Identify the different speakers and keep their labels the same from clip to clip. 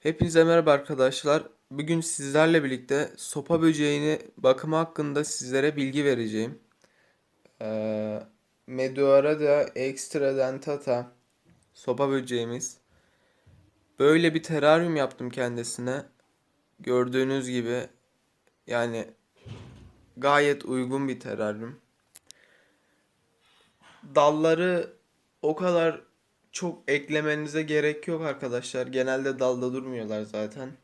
Speaker 1: Hepinize merhaba arkadaşlar. Bugün sizlerle birlikte sopa böceğini bakımı hakkında sizlere bilgi vereceğim. Ee, Meduara da extradentata sopa böceğimiz. Böyle bir teraryum yaptım kendisine. Gördüğünüz gibi yani gayet uygun bir teraryum. Dalları o kadar çok eklemenize gerek yok arkadaşlar. Genelde dalda durmuyorlar zaten.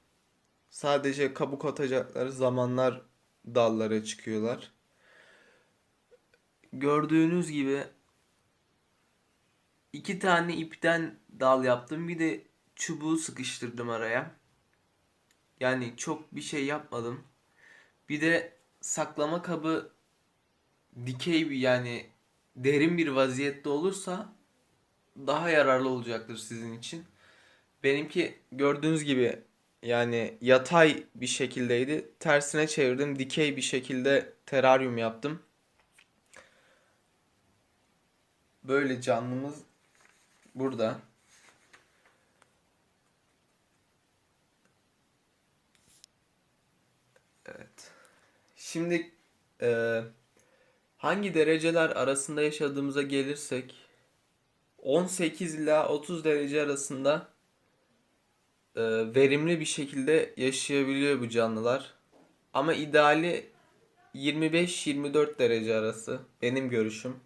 Speaker 1: Sadece kabuk atacakları zamanlar dallara çıkıyorlar. Gördüğünüz gibi iki tane ipten dal yaptım. Bir de çubuğu sıkıştırdım araya. Yani çok bir şey yapmadım. Bir de saklama kabı dikey bir yani derin bir vaziyette olursa daha yararlı olacaktır sizin için. Benimki gördüğünüz gibi yani yatay bir şekildeydi. Tersine çevirdim. Dikey bir şekilde teraryum yaptım. Böyle canlımız burada. Evet. Şimdi e, hangi dereceler arasında yaşadığımıza gelirsek 18 ila 30 derece arasında e, verimli bir şekilde yaşayabiliyor bu canlılar. Ama ideali 25-24 derece arası benim görüşüm.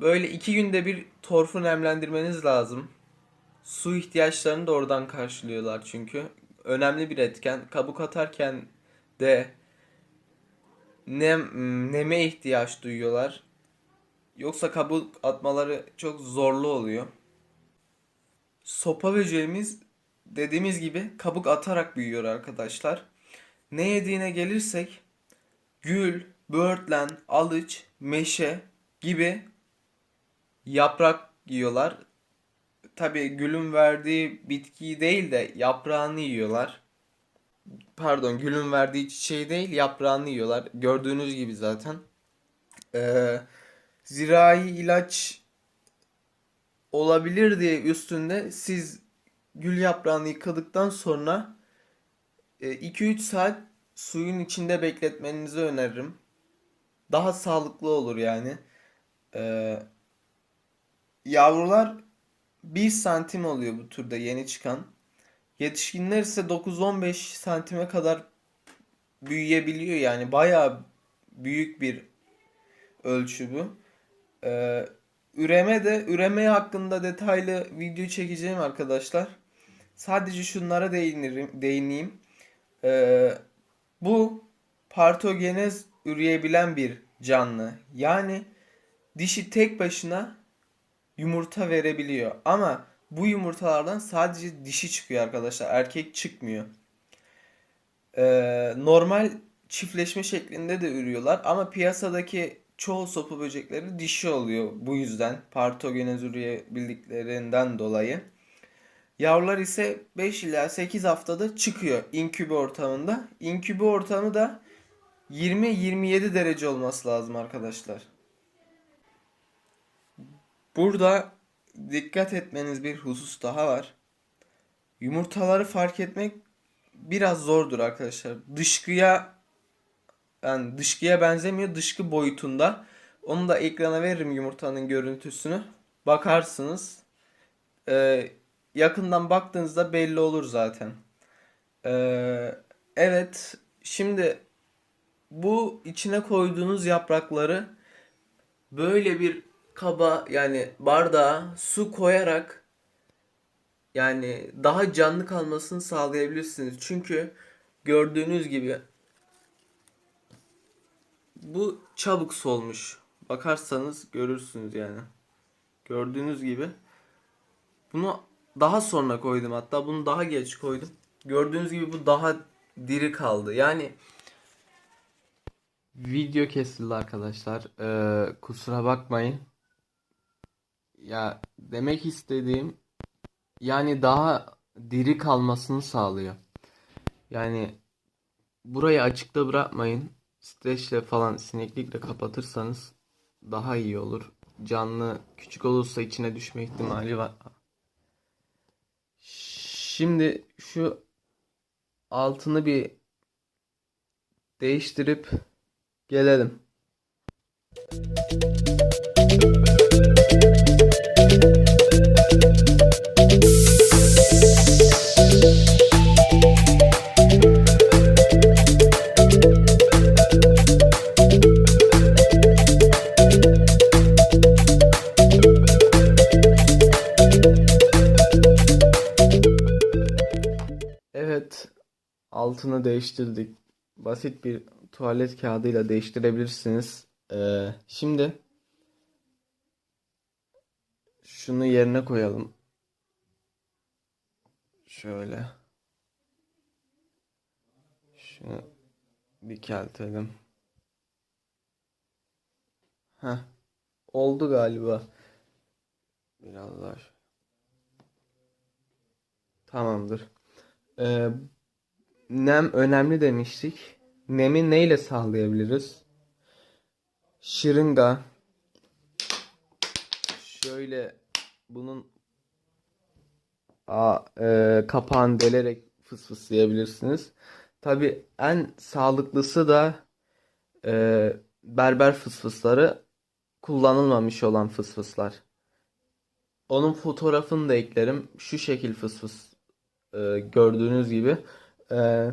Speaker 1: Böyle iki günde bir torfu nemlendirmeniz lazım. Su ihtiyaçlarını da oradan karşılıyorlar çünkü. Önemli bir etken. Kabuk atarken de nem, neme ihtiyaç duyuyorlar. Yoksa kabuk atmaları çok zorlu oluyor. Sopa böceğimiz dediğimiz gibi kabuk atarak büyüyor arkadaşlar. Ne yediğine gelirsek gül, böğürtlen, alıç, meşe gibi yaprak yiyorlar. Tabi gülün verdiği bitkiyi değil de yaprağını yiyorlar. Pardon gülün verdiği çiçeği değil yaprağını yiyorlar. Gördüğünüz gibi zaten. Ee, zirai ilaç olabilir diye üstünde siz gül yaprağını yıkadıktan sonra 2-3 saat suyun içinde bekletmenizi öneririm. Daha sağlıklı olur yani. Ee, yavrular 1 santim oluyor bu turda yeni çıkan. Yetişkinler ise 9-15 santime kadar büyüyebiliyor yani bayağı büyük bir ölçü bu. Ee, üreme de üreme hakkında detaylı video çekeceğim arkadaşlar. Sadece şunlara değinirim, değineyim. Ee, bu partogenez üreyebilen bir canlı. Yani dişi tek başına yumurta verebiliyor. Ama bu yumurtalardan sadece dişi çıkıyor arkadaşlar. Erkek çıkmıyor. Ee, normal çiftleşme şeklinde de ürüyorlar ama piyasadaki çoğu sopa böcekleri dişi oluyor bu yüzden partogenez üreyebildiklerinden dolayı. Yavrular ise 5 ila 8 haftada çıkıyor inkübe ortamında. İnkübe ortamı da 20-27 derece olması lazım arkadaşlar. Burada dikkat etmeniz bir husus daha var. Yumurtaları fark etmek biraz zordur arkadaşlar. Dışkıya yani dışkıya benzemiyor. Dışkı boyutunda. Onu da ekrana veririm yumurtanın görüntüsünü. Bakarsınız. Ee, yakından baktığınızda belli olur zaten. Ee, evet. Şimdi bu içine koyduğunuz yaprakları böyle bir kaba yani bardağa su koyarak yani daha canlı kalmasını sağlayabilirsiniz. Çünkü gördüğünüz gibi bu çabuk solmuş. Bakarsanız görürsünüz yani. Gördüğünüz gibi. Bunu daha sonra koydum hatta bunu daha geç koydum. Gördüğünüz gibi bu daha diri kaldı. Yani video kesildi arkadaşlar. Ee, kusura bakmayın. Ya demek istediğim yani daha diri kalmasını sağlıyor. Yani burayı açıkta bırakmayın. Streçle falan sineklikle kapatırsanız daha iyi olur. Canlı küçük olursa içine düşme ihtimali var. Şimdi şu altını bir değiştirip gelelim. Evet, altını değiştirdik. Basit bir tuvalet kağıdıyla değiştirebilirsiniz. Ee, şimdi şunu yerine koyalım. Şöyle. Şunu dikeltelim. Heh, oldu galiba. Biraz daha. Tamamdır. Ee, nem önemli demiştik. Nemi neyle sağlayabiliriz? Şırınga. Şöyle bunun a, e, kapağını delerek fısfıslayabilirsiniz. Tabii en sağlıklısı da e, berber fısfısları kullanılmamış olan fısfıslar. Onun fotoğrafını da eklerim. Şu şekil fısfıs e, gördüğünüz gibi. E,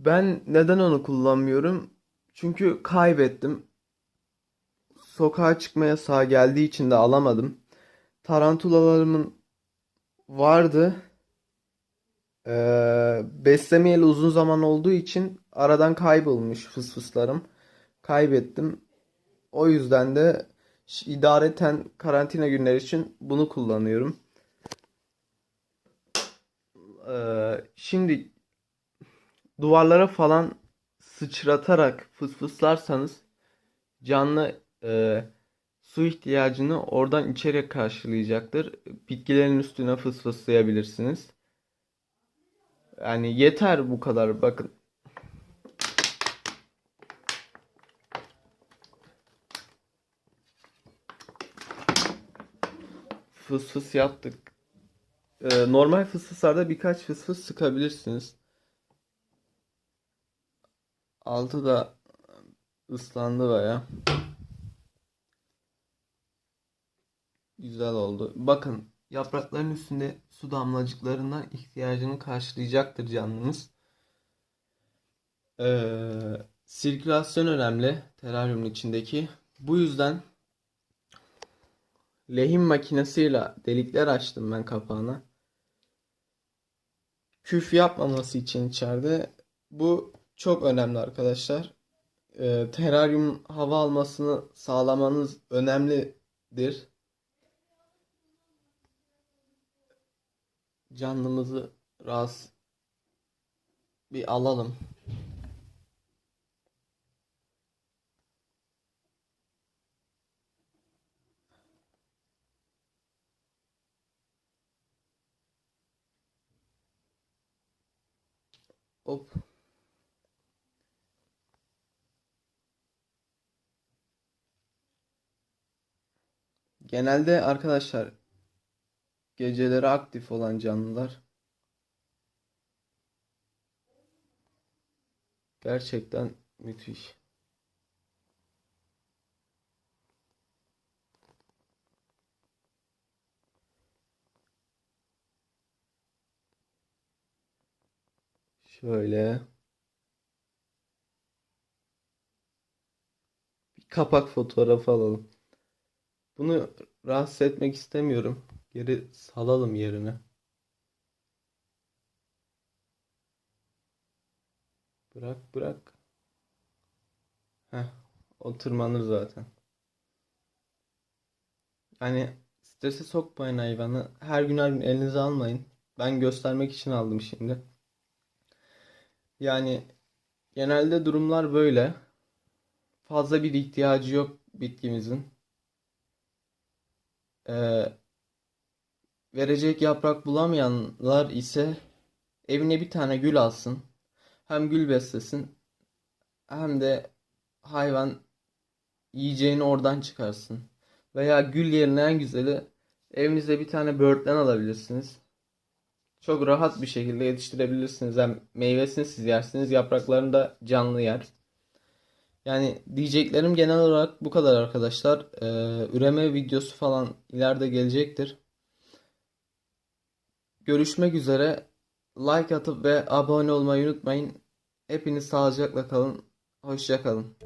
Speaker 1: ben neden onu kullanmıyorum? Çünkü kaybettim. Sokağa çıkma yasağı geldiği için de alamadım. Tarantulalarımın vardı. Ee, beslemeyeli uzun zaman olduğu için aradan kaybolmuş fısfıslarım. Kaybettim. O yüzden de idareten karantina günleri için bunu kullanıyorum. Ee, şimdi duvarlara falan sıçratarak fısfıslarsanız canlı e, su ihtiyacını oradan içeri karşılayacaktır. Bitkilerin üstüne fısfıslayabilirsiniz. Yani yeter bu kadar bakın. Fıs fıs yaptık. Ee, normal fısfıslarda birkaç fıs fıs sıkabilirsiniz. Altı da ıslandı baya. Güzel oldu. Bakın yaprakların üstünde su damlacıklarından ihtiyacını karşılayacaktır canlımız. Ee, sirkülasyon önemli teraryumun içindeki. Bu yüzden lehim makinesiyle delikler açtım ben kapağına. Küf yapmaması için içeride. Bu çok önemli arkadaşlar. Ee, teraryum hava almasını sağlamanız önemlidir. Canlımızı rahatsız bir alalım. Hop. Genelde arkadaşlar geceleri aktif olan canlılar gerçekten müthiş. Şöyle bir kapak fotoğrafı alalım. Bunu rahatsız etmek istemiyorum. Geri salalım yerine. Bırak bırak. Heh, o tırmanır zaten. Yani strese sokmayın hayvanı. Her gün her gün elinize almayın. Ben göstermek için aldım şimdi. Yani genelde durumlar böyle. Fazla bir ihtiyacı yok bitkimizin. Ee, verecek yaprak bulamayanlar ise evine bir tane gül alsın. Hem gül beslesin hem de hayvan yiyeceğini oradan çıkarsın. Veya gül yerine en güzeli evinizde bir tane böğürtlen alabilirsiniz.
Speaker 2: Çok rahat bir şekilde yetiştirebilirsiniz. Hem meyvesini siz yersiniz, yapraklarını da canlı yer. Yani diyeceklerim genel olarak bu kadar arkadaşlar. Ee, üreme videosu falan ileride gelecektir. Görüşmek üzere. Like atıp ve abone olmayı unutmayın. Hepiniz sağlıcakla kalın. Hoşça kalın.